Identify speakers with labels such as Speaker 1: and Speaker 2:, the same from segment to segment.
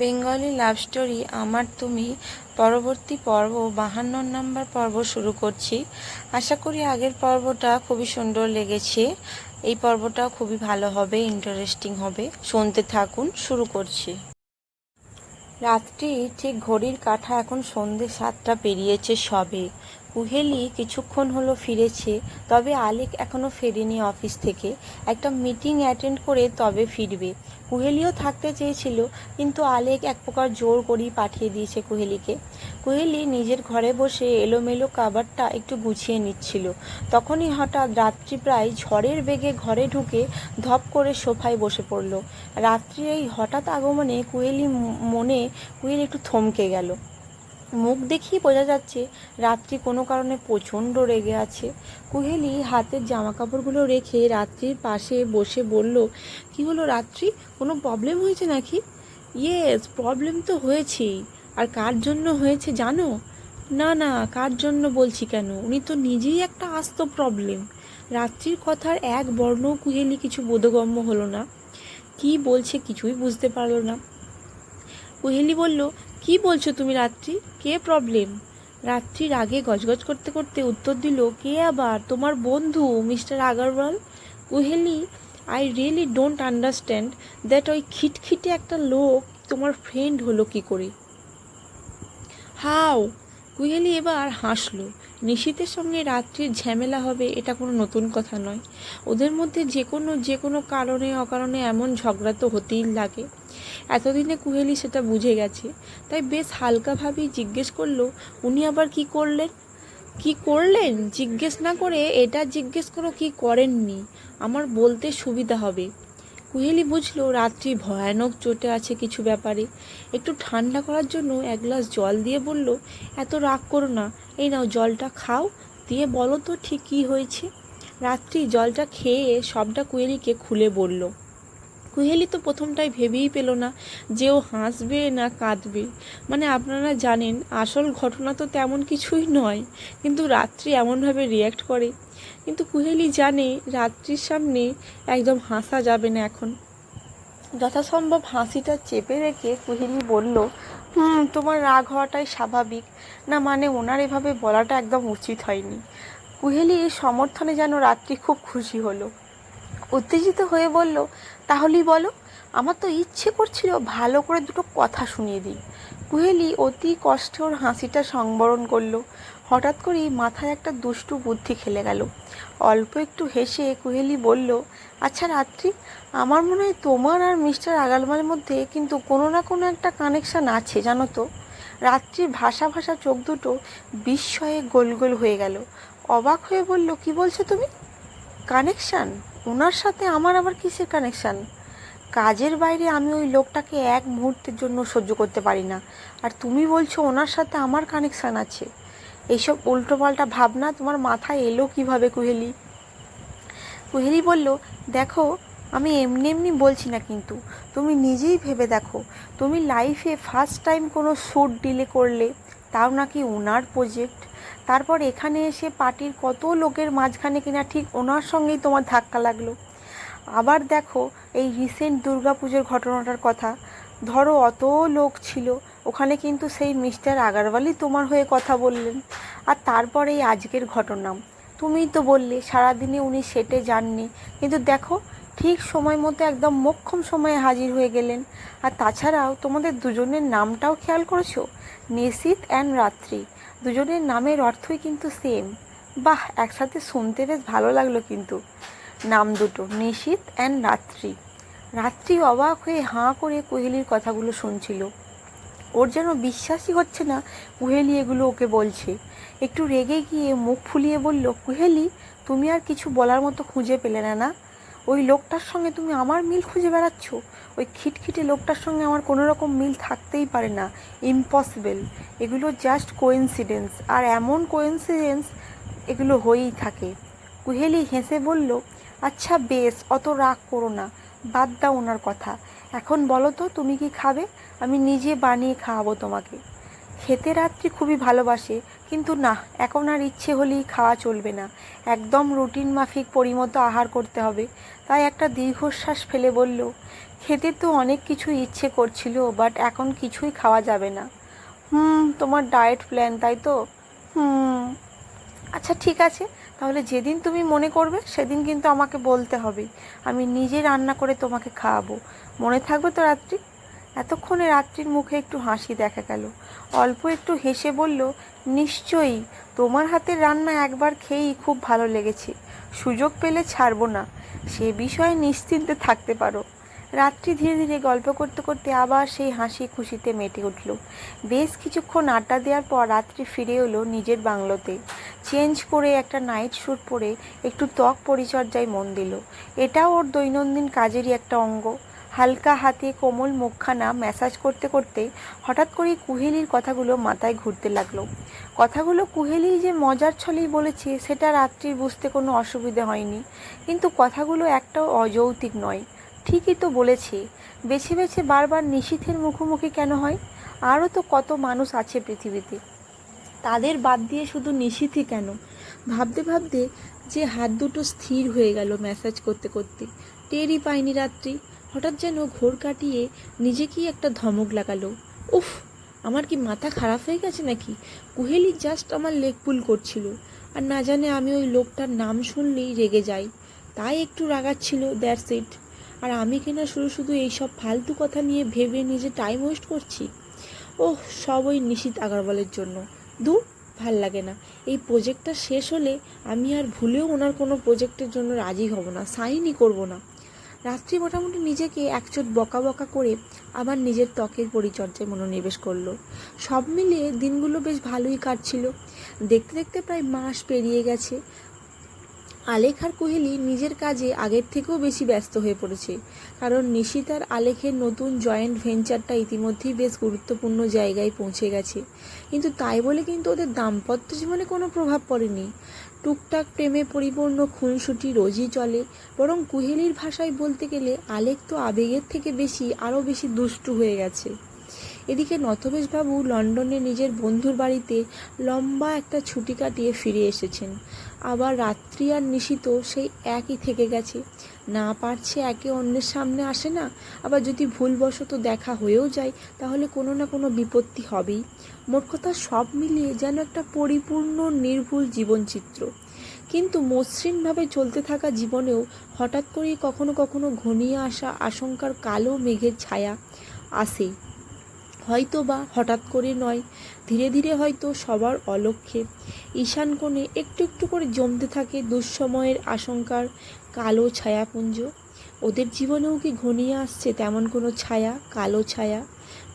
Speaker 1: Bengali love story, আমার তুমি পরবর্তী পর্ব বাহান্ন নাম্বার পর্ব শুরু করছি। আশা করি আগের পর্বটা খুবই সুন্দর লেগেছে। এই পর্বটাও খুবই ভালো হবে ইন্টারেস্টিং হবে। শুনতে থাকুন, শুরু করছি। রাত্রি ঠিক ঘড়ির কাঁটা, এখন সন্ধে সাতটা পেরিয়েছে সবে। কুহেলি কিছুক্ষণ হলো ফিরেছে, তবে আলেক এখনও ফেরেনি অফিস থেকে। একটা মিটিং অ্যাটেন্ড করে তবে ফিরবে। কুহেলিও থাকতে চেয়েছিল, কিন্তু আলেক এক প্রকার জোর করেই পাঠিয়ে দিয়েছে কুহেলিকে। কুহেলি নিজের ঘরে বসে এলোমেলো কাবারটা একটু গুছিয়ে নিচ্ছিল। তখনই হঠাৎ রাত্রি প্রায় ঝড়ের বেগে ঘরে ঢুকে ধপ করে সোফায় বসে পড়ল। রাত্রির এই হঠাৎ আগমনে কুহেলি মনে কুহেলি একটু থমকে গেল। মুখ দেখেই বোঝা যাচ্ছে রাত্রি কোনো কারণে প্রচণ্ড রেগে আছে। কুহেলি হাতের জামা কাপড়গুলো রেখে রাত্রির পাশে বসে বলল, কি হলো রাত্রি? কোনো প্রবলেম হয়েছে নাকি? ইয়েস প্রবলেম তো হয়েছেই। আর কার জন্য হয়েছে জানো? না না, কার জন্য বলছি কেন? উনি তো নিজেই একটা আস্ত প্রবলেম রাত্রির কথার এক বর্ণ কুহেলি কিছু বোধগম্য হলো না। কি বলছে কিছুই বুঝতে পারল না। কুহেলি বলল কি বলছো তুমি রাত্রি? কে প্রবলেম রাত্রির আগে গজগজ করতে করতে উত্তর দিল, কে আবার? তোমার বন্ধু, mister Agarwal? Kuheli I really don't understand that ওই খিটখিটে একটা লোক তোমার ফ্রেন্ড হলো কি করে? হাও কুহেলি এবার হাসল নিশীতের সঙ্গে রাত্রির ঝামেলা হবে এটা কোনো নতুন কথা নয়। ওদের মধ্যে যে কোনো যে কোনো কারণে, অকারণে এমন ঝগড়া তো হতেই লাগে। এতদিনে কুহেলি সেটা বুঝে গেছে। তাই বেশ হালকাভাবেই জিজ্ঞেস করল, উনি আবার কি করলেন? কি করলেন? জিজ্ঞেস না করে এটা জিজ্ঞেস করো কি করেননি? আমার বলতে সুবিধা হবে। কুহেলি বুঝলো রাত্রি ভয়ানক চোটে আছে কিছু ব্যাপারে। একটু ঠান্ডা করার জন্য এক গ্লাস জল দিয়ে বলল, এত রাগ করো না, এই নাও জলটা খাও, দিয়ে বলো তো ঠিক কী হয়েছে? রাত্রি জলটা খেয়ে সবটা কুহেলিকে খুলে বলল কুহেলি তো প্রথমটাই ভেবেই পেল না যে ও হাসবে না কাঁদবে। মানে আপনারা জানেন, আসল ঘটনা তো তেমন কিছুই নয়, কিন্তু রাত্রি এমনভাবে রিয়্যাক্ট করে। কিন্তু কুহেলি জানে রাত্রির সামনে একদম হাসা যাবে না এখন। যথাসম্ভব হাসিটা চেপে রেখে কুহেলি বলল, হুম, তোমার রাগ হওয়াটাই স্বাভাবিক। না মানে ওনার এভাবে বলাটা একদম উচিত হয়নি। কুহেলি কুহেলির সমর্থনে যেন রাত্রি খুব খুশি হলো। উত্তেজিত হয়ে বলল তাহলেই বলো, আমার তো ইচ্ছে করছিল ভালো করে দুটো কথা শুনিয়ে দিই। কুহেলি অতি কষ্টে ওর হাসিটা সংবরণ করল। হঠাৎ করেই মাথায় একটা দুষ্টু বুদ্ধি খেলে গেল। অল্প একটু হেসে কুহেলি বলল আচ্ছা রাত্রি, আমার মনে হয় তোমার আর মিস্টার আগালমালের মধ্যে কিন্তু কোনো না কোনো একটা কানেকশান আছে, জানো তো? রাত্রির ভাষা ভাষা চোখ দুটো বিস্ময়ে গোল গোল হয়ে গেল। অবাক হয়ে বলল, কি বলছো তুমি? কানেকশান ওনার সাথে আমার আবার কিসের কানেকশান কাজের বাইরে আমি ওই লোকটাকে এক মুহূর্তের জন্য সহ্য করতে পারি না। আর তুমি বলছো ওনার সাথে আমার কানেকশান আছে। এইসব উল্টোপাল্টা ভাবনা তোমার মাথায় এলো কীভাবে কুহেলি? কুহেলি বলল, দেখো, আমি এমনি এমনি বলছি না কিন্তু। তুমি নিজেই ভেবে দেখো, তুমি লাইফে ফার্স্ট টাইম কোনো শ্যুট ডিলে করলে, তাও নাকি ওনার প্রজেক্ট তারপর এখানে এসে পার্টির কত লোকের মাঝখানে কিনা ঠিক ওনার সঙ্গেই তোমার ধাক্কা লাগল। আবার দেখো এই রিসেন্ট দুর্গাপুজোর ঘটনাটার কথা। ধরো অত লোক ছিল, ওখানে কিন্তু সেই মিস্টার আগারওয়ালই তোমার হয়ে কথা বললেন। আর তারপর এই আজকের ঘটনা। তুমিই তো বললে সারাদিনে উনি সেটে যাননি। কিন্তু দেখো, ঠিক সময় মতো একদম মোক্ষম সময়ে হাজির হয়ে গেলেন। আর তাছাড়াও তোমাদের দুজনের নামটাও খেয়াল করেছ? নিশীত অ্যান্ড রাত্রি। দুজনের নামের অর্থই কিন্তু সেম বাহ, একসাথে শুনতে বেশ ভালো লাগল কিন্তু। নাম দুটো, নিশীত অ্যান্ড রাত্রি। রাত্রি অবাক হয়ে হাঁ করে কোহেলির কথাগুলো শুনছিল। ওর যেন বিশ্বাসই হচ্ছে না কুহেলি এগুলো ওকে বলছে। একটু রেগে গিয়ে মুখ ফুলিয়ে বলল, কুহেলি, তুমি আর কিছু বলার মতো খুঁজে পেলে না না? ওই লোকটার সঙ্গে তুমি আমার মিল খুঁজে বেড়াচ্ছ? ওই খিটখিটে লোকটার সঙ্গে আমার কোনো রকম মিল থাকতেই পারে না। ইম্পসিবল। এগুলো জাস্ট কোইন্সিডেন্স। আর এমন কোইন্সিডেন্স এগুলো হয়েই থাকে। কুহেলি হেসে বলল আচ্ছা বেশ, অত রাগ করো না। বাদ দাও ওনার কথা। এখন বলো তো, তুমি কি খাবে? আমি নিজে বানিয়ে খাওয়াবো তোমাকে। খেতে রাত্রি খুবই ভালোবাসে, কিন্তু না, এখন আর ইচ্ছে হলেই খাওয়া চলবে না। একদম রুটিন মাফিক পরিমতো আহার করতে হবে। তাই একটা দীর্ঘশ্বাস ফেলে বলল, খেতে তো অনেক কিছু ইচ্ছে করছিল বাট এখন কিছুই খাওয়া যাবে না। হুম, তোমার ডায়েট প্ল্যান, তাই তো? হুম। আচ্ছা ঠিক আছে, তাহলে যেদিন তুমি মনে করবে, সেদিন কিন্তু আমাকে বলতে হবে। আমি নিজে রান্না করে তোমাকে খাওয়াবো। মনে থাকবে তো রাত্রি? এতক্ষণে রাত্রির মুখে একটু হাসি দেখা গেল। অল্প একটু হেসে বলল, নিশ্চয়ই, তোমার হাতের রান্না একবার খেয়েই খুব ভালো লেগেছে। সুযোগ পেলে ছাড়বো না। সে বিষয়ে নিশ্চিন্তে থাকতে পারো। রাত্রি ধীরে ধীরে গল্প করতে করতে আবার সেই হাসি খুশিতে মেটে উঠল। বেশ কিছুক্ষণ আড্ডা দেওয়ার পর রাত্রি ফিরে এলো নিজের বাংলোতে। চেঞ্জ করে একটা নাইট স্যুট পরে একটু ত্বক পরিচর্যায় মন দিল। এটাও ওর দৈনন্দিন কাজেরই একটা অঙ্গ। হালকা হাতে কোমল মুখখানা ম্যাসাজ করতে করতে হঠাৎ করেই কুহেলির কথাগুলো মাথায় ঘুরতে লাগল। কথাগুলো কুহেলি যে মজার ছলেই বলেছে, সেটা রাত্রির বুঝতে কোনো অসুবিধে হয়নি। কিন্তু কথাগুলো একটাও অযৌক্তিক নয়। ঠিকই তো বলেছে, বেছে বেছে বারবার নিশীথের মুখোমুখি কেন হয়? আরও তো কত মানুষ আছে পৃথিবীতে। তাদের বাদ দিয়ে শুধু নিশীথই কেন? ভাবতে ভাবতে যে হাত দুটো স্থির হয়ে গেল ম্যাসাজ করতে করতে। টেরই পায়নি রাত্রি। হঠাৎ যেন ঘোর কাটিয়ে নিজেকেই একটা ধমক লাগালো। উফ, আমার কি মাথা খারাপ হয়ে গেছে নাকি? কুহেলি জাস্ট আমার লেগ পুল করছিল। আর না জানে আমি ওই লোকটার নাম শুনলেই রেগে যাই। তাই একটু রাগাচ্ছিল দ্যাটস ইট আর আমি কিনা শুধু শুধু এইসব ফালতু কথা নিয়ে ভেবে নিজে টাইম ওয়েস্ট করছি? ওহ, সব ওই নিশীত আগারওয়ালের জন্য। দূর ভালো লাগে না। এই প্রজেক্টটা শেষ হলে আমি আর ভুলেও ওনার কোনো প্রজেক্টের জন্য রাজি হব না সাইনই করব না। রাত্রি মোটামুটি নিজেকে একচোট বকা বকা করে আবার নিজের ত্বকের পরিচর্যায় মনোনিবেশ করল। সব মিলিয়ে দিনগুলো বেশ ভালোই কাটছিল। দেখতে দেখতে প্রায় মাস পেরিয়ে গেছে। আলেখ আর কোহেলি নিজের কাজে আগের থেকেও বেশি ব্যস্ত হয়ে পড়েছে। কারণ নিশিত আর আলেখের নতুন জয়েন্ট ভেঞ্চারটা ইতিমধ্যেই বেশ গুরুত্বপূর্ণ জায়গায় পৌঁছে গেছে। কিন্তু তাই বলে কিন্তু ওদের দাম্পত্য জীবনে কোনো প্রভাব পড়েনি। টুকটাক প্রেমে পরিপূর্ণ খুনসুটি রোজই চলে, বরং কুহেলির ভাষায় বলতে গেলে আলেক তো আবেগের থেকে বেশি, আরও বেশি দুষ্টু হয়ে গেছে। এদিকে নথবেশবাবু লন্ডনে নিজের বন্ধুর বাড়িতে লম্বা একটা ছুটি কাটিয়ে ফিরে এসেছেন। আবার রাত্রি আর নিশিত সেই একই থেকে গেছে। না পারছে একে অন্যের সামনে আসে না। আবার যদি ভুলবশত দেখা হয়েও যায়, তাহলে কোনো না কোনো বিপত্তি হবেই। মোট কথা সব মিলিয়ে যেন একটা পরিপূর্ণ নির্ভুল জীবনচিত্র। কিন্তু মসৃণভাবে চলতে থাকা জীবনেও হঠাৎ করেই কখনো কখনো ঘনিয়ে আসা আশঙ্কার কালো মেঘের ছায়া আসে হয়তো বা হঠাৎ করে নয়। ধীরে ধীরে হয়তো সবার অলক্ষ্যে। ঈশান কোণে একটু একটু করে জমতে থাকে দুঃসময়ের আশঙ্কার কালো ছায়াপুঞ্জ। ওদের জীবনেও কি ঘনিয়ে আসছে তেমন কোনো ছায়া, কালো ছায়া?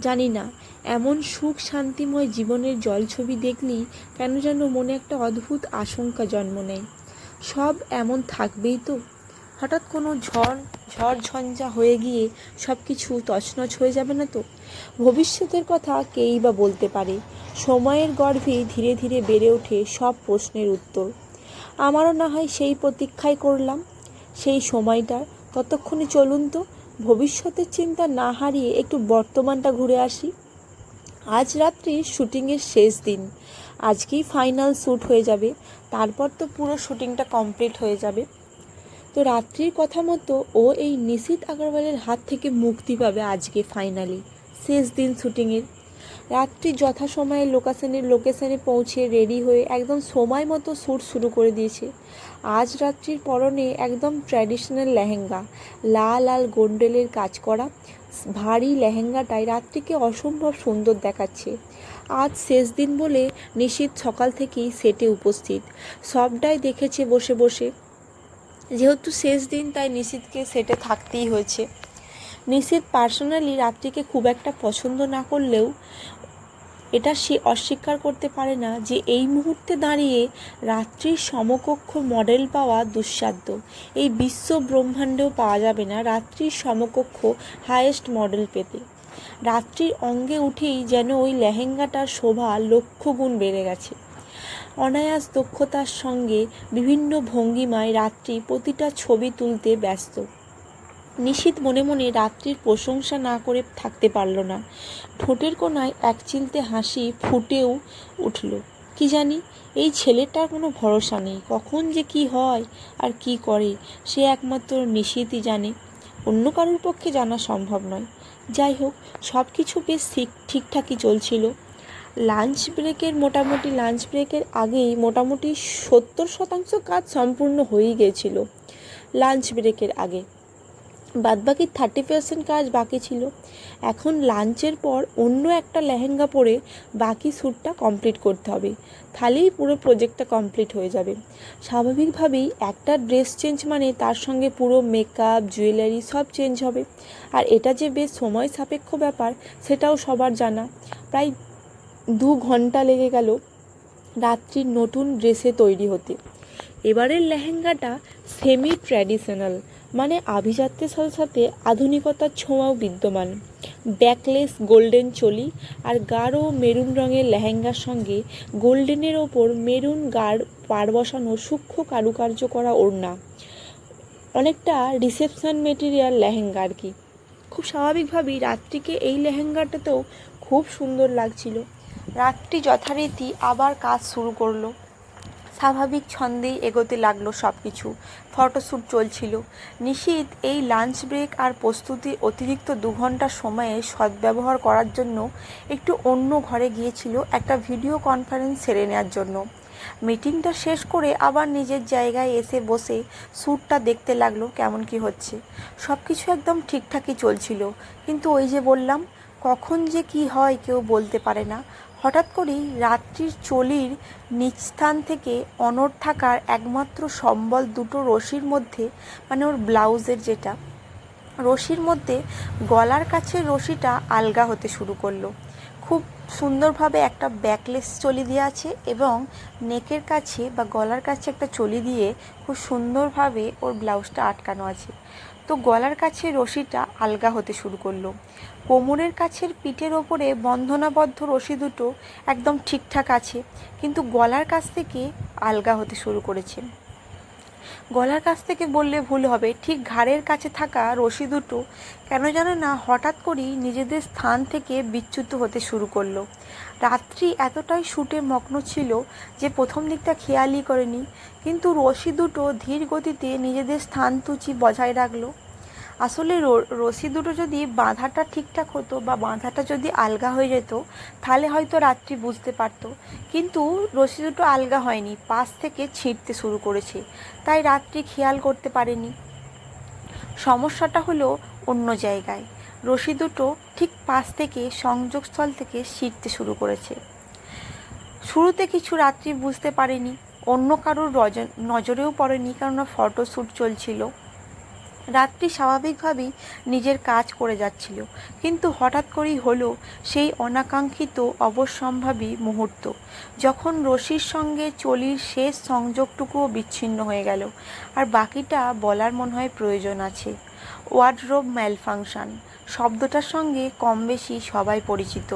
Speaker 1: জানি না। এমন সুখ শান্তিময় জীবনের জলছবি দেখলেই কেন যেন মনে একটা অদ্ভুত আশঙ্কা জন্ম নেয়। সব এমন থাকবেই তো। হঠাৎ কোনো ঝড় ঝড় ঝঞ্ঝা হয়ে গিয়ে সব কিছু তছনছ হয়ে যাবে না তো? ভবিষ্যতের কথা কেই বা বলতে পারে? সময়ের গর্ভে ধীরে ধীরে বেড়ে ওঠে সব প্রশ্নের উত্তর। আমারও না হয় সেই প্রতীক্ষাই করলাম। সেই সময়টার ততক্ষণে চলুন তো, ভবিষ্যতের চিন্তা না হারিয়ে একটু বর্তমানটা ঘুরে আসি। আজ রাত্রি শুটিংয়ের শেষ দিন। আজকেই ফাইনাল শ্যুট হয়ে যাবে। তারপর তো পুরো শুটিংটা কমপ্লিট হয়ে যাবে। তো রাত্রির কথা মতো ও এই নিশিত আগরওয়ালের হাত থেকে মুক্তি পাবে আজকে ফাইনালি শেষ দিন শুটিংয়ের রাত্রি যথাসময়ে লোকেশনের লোকেশনে পৌঁছে রেডি হয়ে একদম সময় মতো শ্যুট শুরু করে দিয়েছে। আজ রাত্রির পরনে একদম ট্র্যাডিশনাল লেহেঙ্গা, লাল লাল গোন্ডেলের কাজ করা, ভারী লেহেঙ্গাটাই রাত্রিকে অসম্ভব সুন্দর দেখাচ্ছে। আজ শেষ দিন বলে নিশীত সকাল থেকেই সেটে উপস্থিত। সবটাই দেখেছে বসে বসে। যেহেতু শেষ দিন, তাই নিশীথকে সেটে থাকতেই হয়েছে। নিশীথ পার্সোনালি রাত্রিকে খুব একটা পছন্দ না করলেও এটা সে অস্বীকার করতে পারে না যে এই মুহূর্তে দাঁড়িয়ে রাত্রির সমকক্ষ মডেল পাওয়া দুঃসাধ্য। এই বিশ্ব ব্রহ্মাণ্ডেও পাওয়া যাবে না রাত্রির সমকক্ষ হায়েস্ট মডেল পেতে। রাত্রির অঙ্গে উঠেই যেন ওই লেহেঙ্গাটার শোভা লক্ষ গুণ বেড়ে গেছে। অনায়াস দক্ষতার সঙ্গে বিভিন্ন ভঙ্গিমায় রাত্রি প্রতিটা ছবি তুলতে ব্যস্ত। নিশীত মনে মনে রাত্রির প্রশংসা না করে থাকতে পারল না। ঠোঁটের কোনায় এক চিলতে হাসি ফুটেও উঠল। কি জানি, এই ছেলেটার কোনো ভরসা নেই। কখন যে কি হয় আর কি করে, সে একমাত্র নিশীতই জানে। অন্য কারোর পক্ষে জানা সম্ভব নয়। যাই হোক সব কিছু বেশ ঠিক ঠিকঠাকই চলছিল। লাঞ্চ ব্রেকের মোটামুটি লাঞ্চ ব্রেকের আগেই মোটামুটি সত্তর শতাংশ কাজ সম্পূর্ণ হয়েই গিয়েছিল লাঞ্চ ব্রেকের আগে। বাদবাকি থার্টি পার্সেন্ট কাজ বাকি ছিল। এখন লাঞ্চের পর অন্য একটা লেহেঙ্গা পরে বাকি শ্যুটটা কমপ্লিট করতে হবে। তাহলেই পুরো প্রজেক্টটা কমপ্লিট হয়ে যাবে। স্বাভাবিকভাবেই একটা ড্রেস চেঞ্জ মানে তার সঙ্গে পুরো মেকআপ জুয়েলারি সব চেঞ্জ হবে। আর এটা যে বেশ সময় সাপেক্ষ ব্যাপার, সেটাও সবার জানা। প্রায় দু ঘণ্টা লেগে গেল রাত্রির নতুন ড্রেসে তৈরি হতে। এবারের লেহেঙ্গাটা সেমি ট্র্যাডিশনাল মানে আভিজাত্যের সাথে সাথে আধুনিকতার ছোঁয়াও বিদ্যমান। ব্যাকলেস গোল্ডেন চলি আর গাঢ় মেরুন রঙের লেহেঙ্গার সঙ্গে গোল্ডেনের ওপর মেরুন গাঢ় পাড় বসানো সূক্ষ্ম কারুকার্য করা ওড়না। অনেকটা রিসেপশন মেটেরিয়াল লেহেঙ্গা আর কি। খুব স্বাভাবিকভাবেই রাত্রিকে এই লেহেঙ্গাটাতেও খুব সুন্দর লাগছিল। রাত্রি যথারীতি আবার কাজ শুরু করল। স্বাভাবিক ছন্দেই এগোতে লাগল সব কিছু ফটোশ্যুট চলছিল। নিশীত এই লাঞ্চ ব্রেক আর প্রস্তুতির অতিরিক্ত দু ঘণ্টা সময়ে সদ্ব্যবহার করার জন্য একটু অন্য ঘরে গিয়েছিল একটা ভিডিও কনফারেন্স সেরে নেওয়ার জন্য। মিটিংটা শেষ করে আবার নিজের জায়গায় এসে বসে শ্যুটটা দেখতে লাগল কেমন কি হচ্ছে। সব কিছু একদম ঠিকঠাকই চলছিল। কিন্তু ওই যে বললাম, কখন যে কি হয় কেউ বলতে পারে না। হঠাৎ করেই রাত্রির চলির নিচস্থান থেকে অনড় থাকার একমাত্র সম্বল দুটো রশির মধ্যে মানে ওর ব্লাউজের যেটা, রশির মধ্যে গলার কাছে রশিটা আলগা হতে শুরু করল। খুব সুন্দরভাবে একটা ব্যাকলেস চলি দিয়ে আছে এবং নেকের কাছে বা গলার কাছে একটা চলি দিয়ে খুব সুন্দরভাবে ওর ব্লাউজটা আটকানো আছে। তো গলার কাছে রশিটা আলগা হতে শুরু করল। কোমরের কাছের পিঠের ওপরে বন্ধনাবদ্ধ রশি দুটো একদম ঠিকঠাক আছে, কিন্তু গলার কাছ থেকে আলগা হতে শুরু করেছে। গলার কাছ থেকে বললে ভুল হবে। ঠিক ঘাড়ের কাছে থাকা রশি দুটো কেন যেন না হঠাৎ করেই নিজেদের স্থান থেকে বিচ্যুত হতে শুরু করল। রাত্রি এতটাই শুটে মগ্ন ছিল যে প্রথম দিকটা খেয়ালই করেনি, কিন্তু রশি দুটো ধীর গতিতে নিজেদের স্থান তুচি বজায় রাখল। আসলে রশি দুটো যদি বাঁধাটা ঠিকঠাক হতো বা বাঁধাটা যদি আলগা হয়ে যেত, তাহলে হয়তো রাত্রি বুঝতে পারতো। কিন্তু রশি দুটো আলগা হয়নি, পাশ থেকে ছিঁড়তে শুরু করেছে। তাই রাত্রি খেয়াল করতে পারেনি। সমস্যাটা হলো অন্য জায়গায়। রশি দুটো ঠিক পাশ থেকে সংযোগস্থল থেকে ছিঁড়তে শুরু করেছে। শুরুতে কিছু রাত্রি বুঝতে পারেনি। অন্য কারোর নজরেও পড়েনি, কেননা ফটোশ্যুট চলছিল। রাত্রি স্বাভাবিকভাবেই নিজের কাজ করে যাচ্ছিল। কিন্তু হঠাৎ করেই হলো সেই অনাকাঙ্ক্ষিত অবশ্যম্ভাবী মুহূর্ত, যখন রশির সঙ্গে চলির শেষ সংযোগটুকুও বিচ্ছিন্ন হয়ে গেল আর বাকিটা বলার মনে হয় প্রয়োজন আছে। ওয়ার্ডরোব ম্যালফাংশন, শব্দটার সঙ্গে কম বেশি সবাই পরিচিত।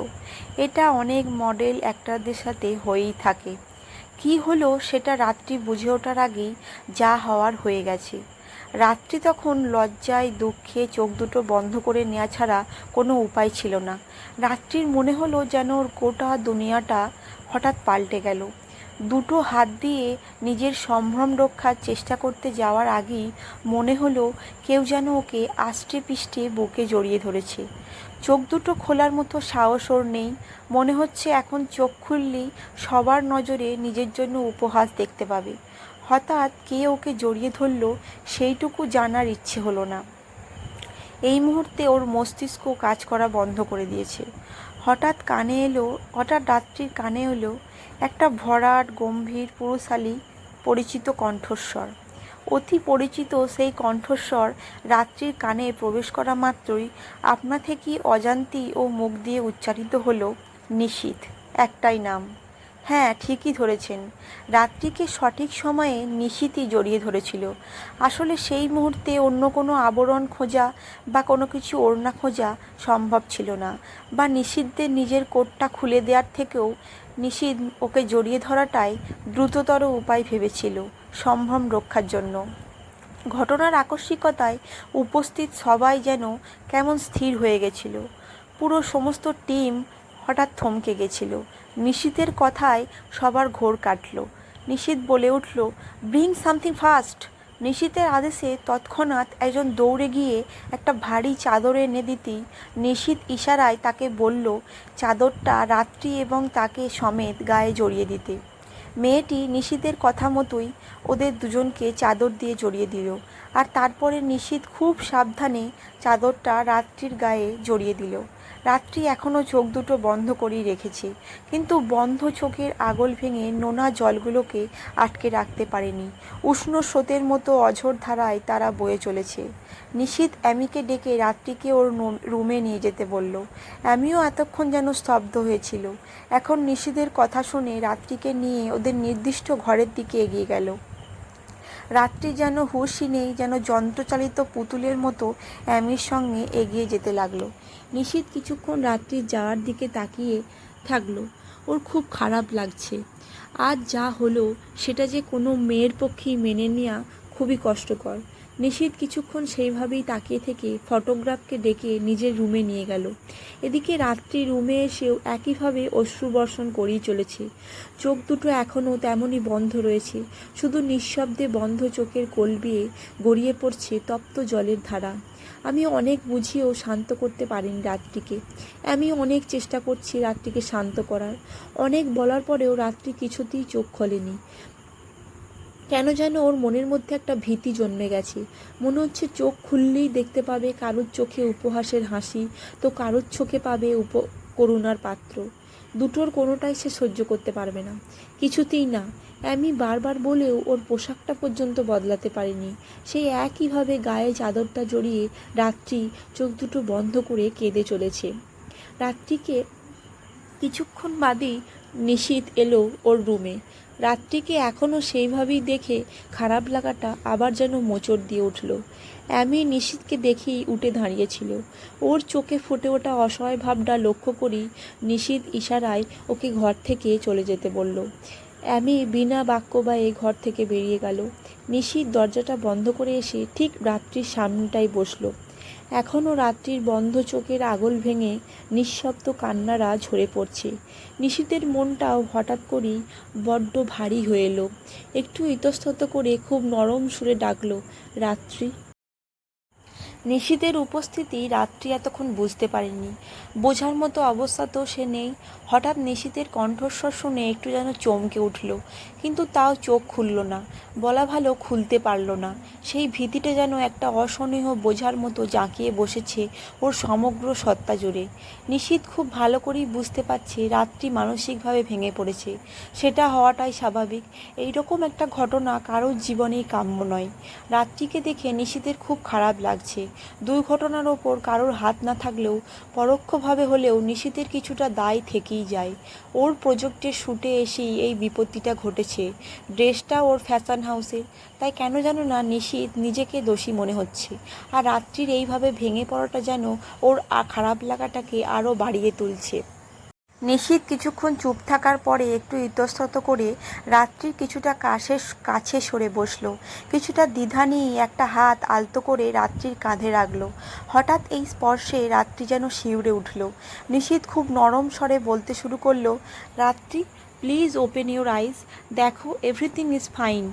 Speaker 1: এটা অনেক মডেল অ্যাক্টারদের সাথে হয়েই থাকে। কি হলো সেটা রাত্রি বুঝে ওঠার আগেই যা হওয়ার হয়ে গেছে। রাত্রি তখন লজ্জায়, দুঃখে চোখ দুটো বন্ধ করে নেওয়া ছাড়া কোনো উপায় ছিল না। রাত্রির মনে হলো যেন ওর গোটা দুনিয়াটা হঠাৎ পাল্টে গেল। দুটো হাত দিয়ে নিজের সম্ভ্রম রক্ষার চেষ্টা করতে যাওয়ার আগেই মনে হলো কেউ যেন ওকে আষ্টে পিষ্টে বুকে জড়িয়ে ধরেছে। চোখ দুটো খোলার মতো সাহস ওর নেই। মনে হচ্ছে এখন চোখ খুললেই সবার নজরে নিজের জন্য উপহাস দেখতে পাবে। হঠাৎ কে ওকে জড়িয়ে ধরল সেইটুকু জানার ইচ্ছে হলো না। এই মুহূর্তে ওর মস্তিষ্ক কাজ করা বন্ধ করে দিয়েছে। হঠাৎ কানে এলো, হঠাৎ রাত্রির কানে এলো একটা ভরাট, গম্ভীর, পুরুষালী পরিচিত কণ্ঠস্বর। অতি পরিচিত সেই কণ্ঠস্বর রাত্রির কানে প্রবেশ করা মাত্রই আপনা থেকেই অজান্তি ও মুখ দিয়ে উচ্চারিত হলো, নিশীথ, একটাই নাম। হ্যাঁ ঠিকই ধরেছেন। রাত্রিকে সঠিক সময়ে নিশীথই জড়িয়ে ধরেছিল। আসলে সেই মুহূর্তে অন্য কোনো আবরণ খোঁজা বা কোনো কিছু ওড়না খোঁজা সম্ভব ছিল না বা নিষিদ্ধের নিজের কোটটা খুলে দেওয়ার থেকেও নিষিদ্ধ ওকে জড়িয়ে ধরাটাই দ্রুততর উপায় ভেবেছিল সম্ভ্রম রক্ষার জন্য। ঘটনার আকস্মিকতায় উপস্থিত সবাই যেন কেমন স্থির হয়ে গেছিল। পুরো সমস্ত টিম হঠাৎ থমকে গেছিল। নিশীতের কথায় সবার ঘোর কাটল। নিশীত বলে উঠল ব্রিং সামথিং ফাস্ট নিশীতের আদেশে তৎক্ষণাৎ একজন দৌড়ে গিয়ে একটা ভারী চাদর এনে দিতেই নিশীত ইশারায় তাকে বলল, চাদরটা রাত্রি এবং তাকে সমেত গায়ে জড়িয়ে দিতে। মেয়েটি নিশীতের কথা মতোই ওদের দুজনকে চাদর দিয়ে জড়িয়ে দিল। আর তারপরে নিশীত খুব সাবধানে চাদরটা রাত্রির গায়ে জড়িয়ে দিল। রাত্রি এখনও চোখ দুটো বন্ধ করেই রেখেছে। কিন্তু বন্ধ চোখের আগল ভেঙে নোনা জলগুলোকে আটকে রাখতে পারেনি। উষ্ণ স্রোতের মতো অঝোর ধারায় তারা বয়ে চলেছে। নিশীত অ্যামিকে ডেকে রাত্রিকে ওর রুমে নিয়ে যেতে বলল। অ্যামিও এতক্ষণ যেন স্তব্ধ হয়েছিল। এখন নিশীদের কথা শুনে রাত্রিকে নিয়ে ওদের নির্দিষ্ট ঘরের দিকে এগিয়ে গেল। রাত্রি যেন হুশই নেই, যেন যন্ত্রচালিত পুতুলের মতো অ্যামির সঙ্গে এগিয়ে যেতে লাগল। নিশীত কিছুক্ষণ রাত্রি যাওয়ার দিকে তাকিয়ে থাকল। ওর খুব খারাপ লাগছে। আজ যা হলো, সেটা যে কোনো মেয়ের পক্ষেই মেনে নেওয়া খুবই কষ্টকর। নিশীত কিছুক্ষণ সেইভাবেই তাকিয়ে থেকে ফটোগ্রাফকে ডেকে নিজের রুমে নিয়ে গেল। এদিকে রাত্রি রুমে এসেও একইভাবে অশ্রুবর্ষণ করেই চলেছে। চোখ দুটো এখনও তেমনই বন্ধ রয়েছে। শুধু নিঃশব্দে বন্ধ চোখের কোল বিয়ে গড়িয়ে পড়ছে তপ্ত জলের ধারা। আমি অনেক বুঝিয়েও শান্ত করতে পারিনি রাত্রিকে। আমি অনেক চেষ্টা করছি রাত্রিকে শান্ত করার। অনেক বলার পরেও রাত্রি কিছুতেই চোখ খোলেনি। কেন যেন ওর মনের মধ্যে একটা ভীতি জন্মে গেছে। মনে হচ্ছে চোখ খুললেই দেখতে পাবে কারোর চোখে উপহাসের হাসি, তো কারোর চোখে পাবে উপ করুণার পাত্র। দুটোর কোনোটাই সে সহ্য করতে পারবে না। কিছুতেই না আমি বারবার বলেও ওর পোশাকটা পর্যন্ত বদলাতে পারেনি। সেই একইভাবে গায়ে চাদরটা জড়িয়ে রাত্রি চোখ দুটো বন্ধ করে কেঁদে চলেছে। রাত্রিকে কিছুক্ষণ বাদেই নিশীত এলো ওর রুমে। রাত্রিকে এখনও সেইভাবেই দেখে খারাপ লাগাটা আবার যেন মোচড় দিয়ে উঠল। অ্যামি নিশীতকে দেখেই উঠে দাঁড়িয়েছিল। ওর চোখে ফুটে ওঠা অসহায় ভাবটা লক্ষ্য করি নিশীত ইশারায় ওকে ঘর থেকে চলে যেতে বলল। অ্যামি বিনা বাক্য বাক্যবায়ে ঘর থেকে বেরিয়ে গেল। নিশীত দরজাটা বন্ধ করে এসে ঠিক রাত্রির সামনেটাই বসল। এখনও রাত্রির বন্ধ চোখের আগল ভেঙে নিঃশব্দ কান্নারা ঝরে পড়ছে। নিশীতের মনটাও হঠাৎ করেই বড্ড ভারী হয়ে এলো। একটু ইতস্তত করে খুব নরম সুরে ডাকলো, রাত্রি? নিশীতের উপস্থিতি রাত্রি এতক্ষণ বুঝতে পারেনি বোঝার মতো অবস্থা তো সে নেই। হঠাৎ নিশীতের কণ্ঠস্বর শুনে একটু যেন চমকে উঠল, কিন্তু তাও চোখ খুলল না, বলা ভালো খুলতে পারল না। সেই ভীতিটা যেন একটা অসহনীয় বোঝার মতো জাঁকিয়ে বসেছে ওর সমগ্র সত্তা জুড়ে। নিশীত খুব ভালো করেই বুঝতে পারছে রাত্রি মানসিকভাবে ভেঙে পড়েছে। সেটা হওয়াটাই স্বাভাবিক। এইরকম একটা ঘটনা কারোর জীবনেই কাম্য নয়। রাত্রিকে দেখে নিশীতের খুব খারাপ লাগছে। দুর্ঘটনার ওপর কারোর হাত না থাকলেও পরোক্ষভাবে হলেও নিশীতের কিছুটা দায় থেকেই যায়। ওর প্রজেক্টের শুটে এসেই এই বিপত্তিটা ঘটেছে। ড্রেসটা ওর ফ্যাশন হাউসে। তাই কেন যেন না নিশীত নিজেকে দোষী মনে হচ্ছে। আর রাত্রির এইভাবে ভেঙে পড়াটা যেন ওর খারাপ লাগাটাকে আরও বাড়িয়ে তুলছে। নিশীত কিছুক্ষণ চুপ থাকার পরে একটু ইতস্তত করে রাত্রির কিছুটা কাছে কাছে সরে বসল। কিছুটা দ্বিধা নিয়ে একটা হাত আলতো করে রাত্রির কাঁধে রাখল। হঠাৎ এই স্পর্শে রাত্রি যেন শিউরে উঠল। নিশীত খুব নরম স্বরে বলতে শুরু করল, রাত্রি প্লিজ ওপেন ইউর আইজ দেখো এভরিথিং ইজ ফাইন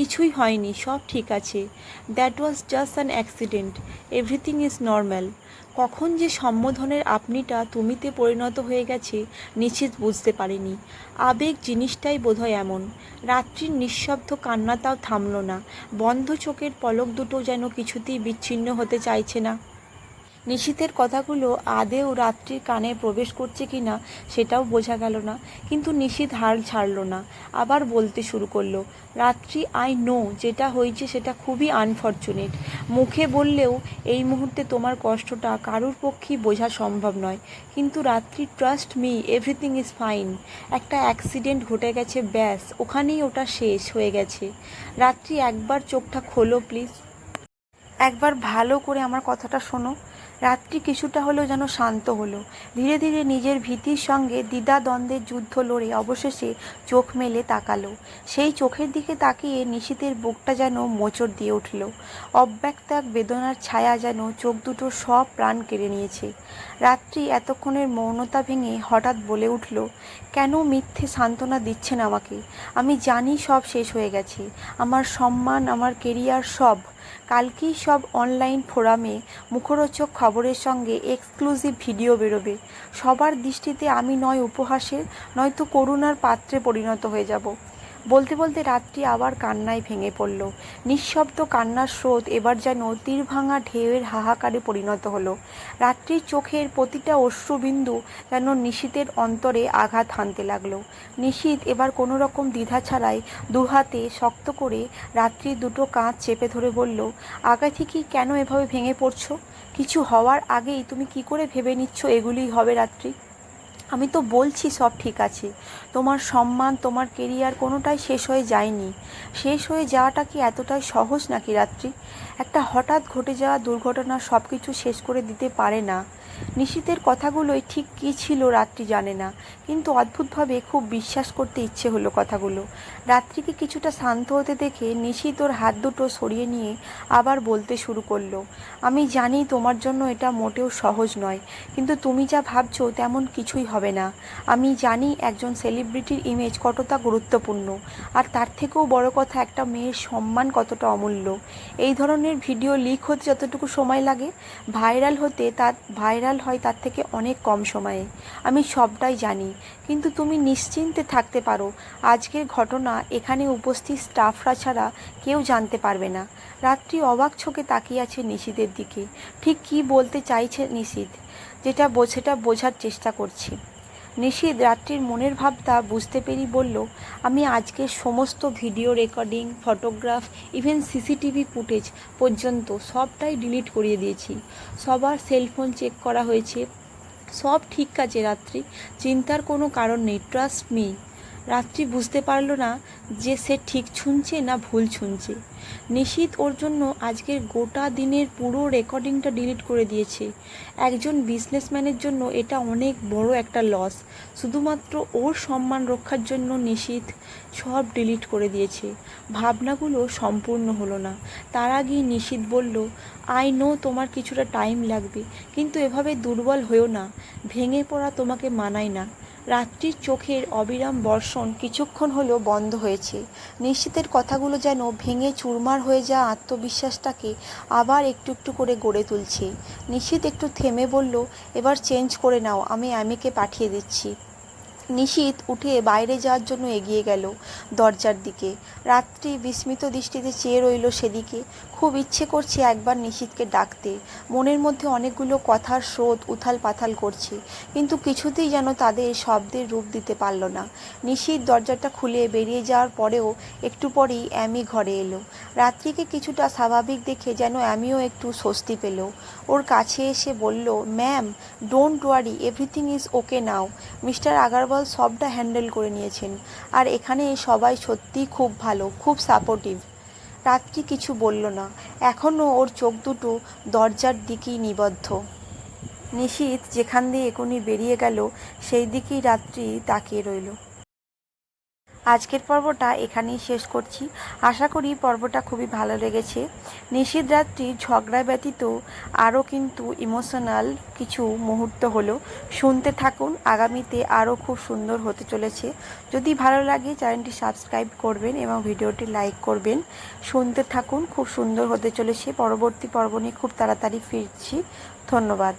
Speaker 1: কিছুই হয়নি, সব ঠিক আছে। That was just an accident everything is normal কখন যে সম্বোধনের আপনিটা তুমিতে পরিণত হয়ে গেছে, নিশ্চিত বুঝতে পারিনি। আবেগ জিনিসটাই বোধহয় এমন। রাত্রির নিঃশব্দ কান্নাটাও থামল না। বন্ধ চোখের পলক দুটো যেন কিছুতেই বিচ্ছিন্ন হতে চাইছে না। নিশীতের কথাগুলো আদেও রাত্রির কানে প্রবেশ করছে কি না সেটাও বোঝা গেল না। কিন্তু নিশীত হাল ছাড়ল না। আবার বলতে শুরু করল, রাত্রি আই নো যেটা হয়েছে সেটা খুবই আনফর্চুনেট মুখে বললেও এই মুহূর্তে তোমার কষ্টটা কারোর পক্ষেই বোঝা সম্ভব নয়। কিন্তু Ratri trust me everything is fine একটা অ্যাক্সিডেন্ট ঘটে গেছে, ব্যাস, ওখানেই ওটা শেষ হয়ে গেছে। রাত্রি, একবার চোখটা খোলো প্লিজ একবার ভালো করে আমার কথাটা শোনো। রাত্রি কিছুটা হলেও যেন শান্ত হলো। ধীরে ধীরে নিজের ভীতির সঙ্গে দ্বিধা দ্বন্দ্বের যুদ্ধ লড়ে অবশেষে চোখ মেলে তাকালো। সেই চোখের দিকে তাকিয়ে নিশীতের বুকটা যেন মোচড় দিয়ে উঠল। অব্যক্ত এক বেদনার ছায়া যেন চোখ দুটো সব প্রাণ কেড়ে নিয়েছে। রাত্রি এতক্ষণের মৌনতা ভেঙে হঠাৎ বলে উঠল, কেন মিথ্যে সান্ত্বনা দিচ্ছেন আমাকে? আমি জানি সব শেষ হয়ে গেছে। আমার সম্মান, আমার কেরিয়ার সব কালকেই সব অনলাইন ফোরামে মুখরোচক খবরের সঙ্গে এক্সক্লুসিভ ভিডিও বেরোবে। সবার দৃষ্টিতে আমি নয় উপহাসের, নয়তো করুণার পাত্রে পরিণত হয়ে যাব। বলতে বলতে রাত্রি আবার কান্নায় ভেঙে পড়ল। নিঃশব্দ কান্নার স্রোত এবার যেন তীর ভাঙা ঢেউয়ের হাহাকারে পরিণত হলো। রাত্রির চোখের প্রতিটা অশ্রুবিন্দু যেন নিশীতের অন্তরে আঘাত হানতে লাগল। নিশীত এবার কোনো রকম দ্বিধা ছাড়াই দুহাতে শক্ত করে রাত্রির দুটো কাঁধ চেপে ধরে বলল, আগে থেকেই কেন এভাবে ভেঙে পড়ছো? কিছু হওয়ার আগেই তুমি কি করে ভেবে নিচ্ছ এগুলিই হবে রাত্রি? আমি তো বলছি সব ঠিক আছে। তোমার সম্মান, তোমার কেরিয়ার কোনোটাই শেষ হয়ে যায়নি। শেষ হয়ে যাওয়াটা কি এতটাই সহজ নাকি রাত্রি? একটা হঠাৎ ঘটে যাওয়া দুর্ঘটনা সব কিছু শেষ করে দিতে পারে না। নিশীতের কথাগুলোই ঠিক কী ছিল রাত্রি জানে না, কিন্তু অদ্ভুতভাবে খুব বিশ্বাস করতে ইচ্ছে হলো কথাগুলো। রাত্রিকে কিছুটা শান্ত হতে দেখে নিশীত ওর হাত দুটো সরিয়ে নিয়ে আবার বলতে শুরু করল, আমি জানি তোমার জন্য এটা মোটেও সহজ নয়, কিন্তু তুমি যা ভাবছ তেমন কিছুই হবে না। আমি জানি একজন সেলিব্রিটির ইমেজ কতটা গুরুত্বপূর্ণ, আর তার থেকেও বড় কথা একটা মেয়ের সম্মান কতটা অমূল্য। এই ধরনের ভিডিও লিক হতে যতটুকু সময় লাগে ভাইরাল হতে তার ভাইরাল হয় তার থেকে অনেক কম সময়ে। আমি সবটাই জানি। কিন্তু তুমি নিশ্চিন্তে থাকতে পারো, আজকের ঘটনা এখানে উপস্থিত স্টাফরা ছাড়া কেউ জানতে পারবে না। রাত্রি অবাক ছোকে তাকিয়ে আছে নিশিদের দিকে। ঠিক কি বলতে চাইছে নিশিদ? যেটা সেটা বোঝার চেষ্টা করছি। নিশীদ রাত্রির মনের ভাবটা বুঝতে পেরি বলল, আমি আজকে সমস্ত video recording, photograph even CCTV footage পর্যন্ত সবটাই ডিলিট করিয়ে দিয়েছি। সবার সেলফোন চেক করা হয়েছে। সব ঠিক আছে রাত্রি। চিন্তার কোনো কারণ নেই ট্রাস্ট মি রাত্রি বুঝতে পারল না যে সে ঠিক শুনছে না ভুল শুনছে নিশীত ওর জন্য আজকের গোটা দিনের পুরো রেকর্ডিংটা ডিলিট করে দিয়েছে। একজন বিজনেসম্যানের জন্য এটা অনেক বড় একটা লস। শুধুমাত্র ওর সম্মান রক্ষার জন্য নিশীত সব ডিলিট করে দিয়েছে। ভাবনাগুলো সম্পূর্ণ হলো না। তার আগেই নিশীত বলল, আই নো তোমার কিছুটা টাইম লাগবে, কিন্তু এভাবে দুর্বল হয়েও না। ভেঙে পড়া তোমাকে মানায় না। রাত্রির চোখের অবিরাম বর্ষণ কিছুক্ষণ হলেও বন্ধ হয়েছে। নিশ্চিতের কথাগুলো যেন ভেঙে চুরমার হয়ে যাওয়া আত্মবিশ্বাসটাকে আবার একটু একটু করে গড়ে তুলছে। নিশ্চিত একটু থেমে বলল, এবার চেঞ্জ করে নাও, আমি অ্যামিকে পাঠিয়ে দিচ্ছি। নিশীত উঠে বাইরে যাওয়ার জন্য এগিয়ে গেল দরজার দিকে। রাত্রি বিস্মিত দৃষ্টিতে চেয়ে রইল সেদিকে। খুব ইচ্ছে করছে একবার নিশীতকে ডাকতে। মনের মধ্যে অনেকগুলো কথার স্রোত উথাল পাথাল করছে, কিন্তু কিছুতেই যেন তাদের শব্দের রূপ দিতে পারল না। নিশীত দরজাটা খুলে বেরিয়ে যাওয়ার পরেও একটু পরেই অ্যামি ঘরে এলো। রাত্রিকে কিছুটা স্বাভাবিক দেখে যেন অ্যামিও একটু স্বস্তি পেল। ওর কাছে এসে বলল, ma'am, don't worry, everything is okay now. Mister Agarwal সবটা হ্যান্ডেল করে নিয়েছেন। আর এখানে সবাই সত্যিই খুব ভালো, খুব সাপোর্টিভ। রাত্রি কিছু বলল না। এখনও ওর চোখ দুটো দরজার দিকেই নিবদ্ধ। নিশীত যেখান দিয়ে এখনই বেরিয়ে গেল, সেই দিকেই রাত্রি তাকিয়ে রইল। আজকের পর্বটা এখানেই শেষ করছি। আশা করি পর্বটা খুবই ভালো লেগেছে। নিশীত রাত্রি ঝগড়া ব্যতীত আরও কিন্তু ইমোশনাল কিছু মুহূর্ত হলো। শুনতে থাকুন, আগামীতে আরও খুব সুন্দর হতে চলেছে। যদি ভালো লাগে, চ্যানেলটি সাবস্ক্রাইব করবেন এবং ভিডিওটি লাইক করবেন। শুনতে থাকুন, খুব সুন্দর হতে চলেছে। পরবর্তী পর্ব নিয়ে খুব তাড়াতাড়ি ফিরছি। ধন্যবাদ।